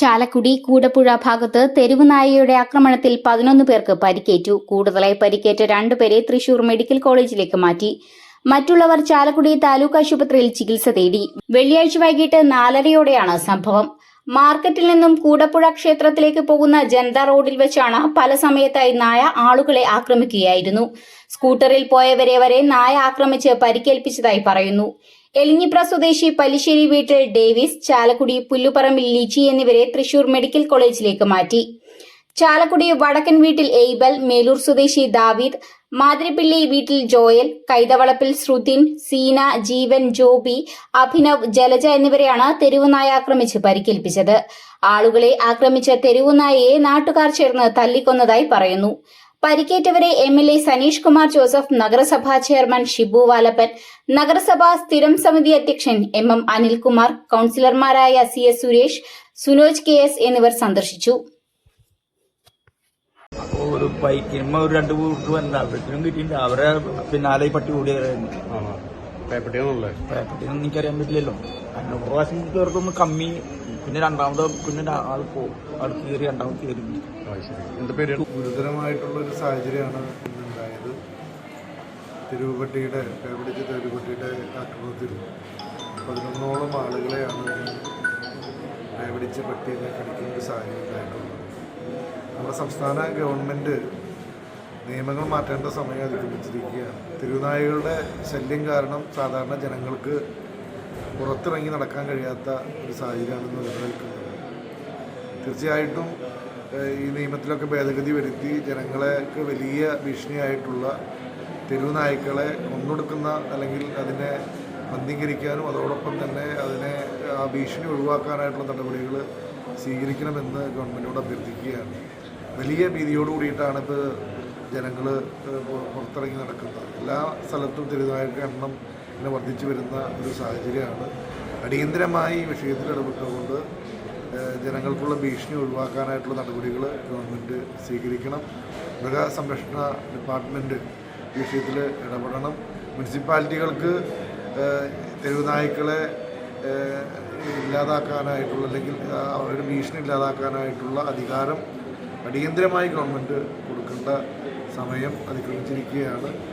ചാലക്കുടി കൂടപ്പുഴ ഭാഗത്ത് തെരുവുനായയുടെ ആക്രമണത്തിൽ പതിനൊന്ന് പേർക്ക് പരിക്കേറ്റു. കൂടുതലായി പരിക്കേറ്റ രണ്ടുപേരെ തൃശൂർ മെഡിക്കൽ കോളേജിലേക്ക് മാറ്റി. മറ്റുള്ളവർ ചാലക്കുടി താലൂക്ക് ആശുപത്രിയിൽ ചികിത്സ തേടി. വെള്ളിയാഴ്ച വൈകിട്ട് നാലരയോടെയാണ് സംഭവം. മാർക്കറ്റിൽ നിന്നും കൂടപ്പുഴ ക്ഷേത്രത്തിലേക്ക് പോകുന്ന ജനത റോഡിൽ വെച്ചാണ് പല സമയത്തായി നായ ആളുകളെ ആക്രമിക്കുകയായിരുന്നു. സ്കൂട്ടറിൽ പോയവരെ വരെ നായ ആക്രമിച്ച് പരിക്കേൽപ്പിച്ചതായി പറയുന്നു. എലിഞ്ഞിപ്ര സ്വദേശി പല്ലിശ്ശേരി വീട്ടിൽ ഡേവിസ് ചാലക്കുടി പുല്ലുപറമ്പിൽ ലിജി എന്നിവരെ തൃശൂർ മെഡിക്കൽ കോളേജിലേക്ക് മാറ്റി. ചാലക്കുടി വടക്കൻ വീട്ടിൽ എയ്ബൽ മേലൂർ സ്വദേശി ദാവീദ് മാതിരിപ്പിള്ളി വീട്ടിൽ ജോയൽ കൈതവളപ്പിൽ ശ്രുതിൻ സീന ജീവൻ ജോബി അഭിനവ് ജലജ എന്നിവരെയാണ് തെരുവുനായ ആക്രമിച്ച് പരിക്കേൽപ്പിച്ചത്. ആളുകളെ ആക്രമിച്ച തെരുവുനായയെ നാട്ടുകാർ ചേർന്ന് തല്ലിക്കൊന്നതായി പറയുന്നു. പരിക്കേറ്റവരെ M L A Saneesh Kumar Joseph നഗരസഭാ ചെയർമാൻ ഷിബു വാലപ്പൻ നഗരസഭാ സ്ഥിരം സമിതി അധ്യക്ഷൻ M M Anilkumar കൌൺസിലർമാരായ C S Suresh Sunoj K S എന്നിവർ സന്ദർശിച്ചു. ഒരു ബൈക്കിന്മ ഒരു രണ്ട് കൂട്ട് വന്നാൽ അവിടേക്കും കിട്ടിയിട്ടുണ്ട്. അവരെ പിന്നാലെ ഈ പട്ടി ഓടിയതായിരുന്നു പേപ്പട്ടിയൊന്നും പേപ്പട്ടിയാണല്ലേ? അറിയാൻ എനിക്കറിയാൻ പറ്റില്ലല്ലോ. കാരണം ഒരു പ്രാവശ്യം കയറുമ്പോൾ കമ്മി. പിന്നെ രണ്ടാമത് പിന്നെ ആൾ പോകും ആൾ കയറി രണ്ടാമത് കയറി. ആ എന്താ പേര്? ഗുരുതരമായിട്ടുള്ള ഒരു സാഹചര്യമാണ് ഇന്നുണ്ടായത്. തിരുവപ്പട്ടിയുടെ പേപ്പടിച്ച് തിരുവപ്പട്ടിയുടെ ആക്രമണത്തിൽ പതിനൊന്നോളം ആളുകളെയാണ് പേപ്പടിച്ച് പട്ടിയെ കടിക്കുന്ന ഒരു സാഹചര്യം ഉണ്ടായിട്ടുള്ളത്. നമ്മുടെ സംസ്ഥാന ഗവൺമെന്റ് നിയമങ്ങൾ മാറ്റേണ്ട സമയം അതിക്രമിച്ചിരിക്കുകയാണ്. തിരുനായകളുടെ ശല്യം കാരണം സാധാരണ ജനങ്ങൾക്ക് പുറത്തിറങ്ങി നടക്കാൻ കഴിയാത്ത ഒരു സാഹചര്യമാണ് നിലനിൽക്കുന്നത് തീർച്ചയായിട്ടും ഈ നിയമത്തിലൊക്കെ ഭേദഗതി വരുത്തി ജനങ്ങൾക്ക് വലിയ ഭീഷണിയായിട്ടുള്ള തെരുവുനായ്ക്കളെ കൊന്നൊടുക്കുന്ന അല്ലെങ്കിൽ അതിനെ മന്ദീകരിക്കാനും അതോടൊപ്പം തന്നെ അതിനെ ആ ഭീഷണി ഒഴിവാക്കാനായിട്ടുള്ള നടപടികൾ സ്വീകരിക്കണമെന്ന് ഗവൺമെന്റിനോട് അഭ്യർത്ഥിക്കുകയാണ്. വലിയ ഭീതിയോട് കൂടിയിട്ടാണ് ഇത് ജനങ്ങൾ പുറത്തിറങ്ങി നടക്കുന്നത്. എല്ലാ സ്ഥലത്തും തിരുനായക എണ്ണം ഇങ്ങനെ വർദ്ധിച്ചു വരുന്ന ഒരു സാഹചര്യമാണ്. അടിയന്തരമായി വിഷയത്തിൽ ഇടപെട്ടുകൊണ്ട് ജനങ്ങൾക്കുള്ള ഭീഷണി ഒഴിവാക്കാനായിട്ടുള്ള നടപടികൾ ഗവൺമെന്റ് സ്വീകരിക്കണം. മൃഗസംരക്ഷണ ഡിപ്പാർട്ട്മെന്റ് വിഷയത്തിൽ ഇടപെടണം. മുനിസിപ്പാലിറ്റികൾക്ക് തെരുവുനായ്ക്കളെ ഇല്ലാതാക്കാനായിട്ടുള്ള അല്ലെങ്കിൽ അവരുടെ ഭീഷണി ഇല്ലാതാക്കാനായിട്ടുള്ള അധികാരം അടിയന്തരമായി ഗവൺമെന്റ് കൊടുക്കേണ്ട സമയം അതിക്രമിച്ചിരിക്കുകയാണ്.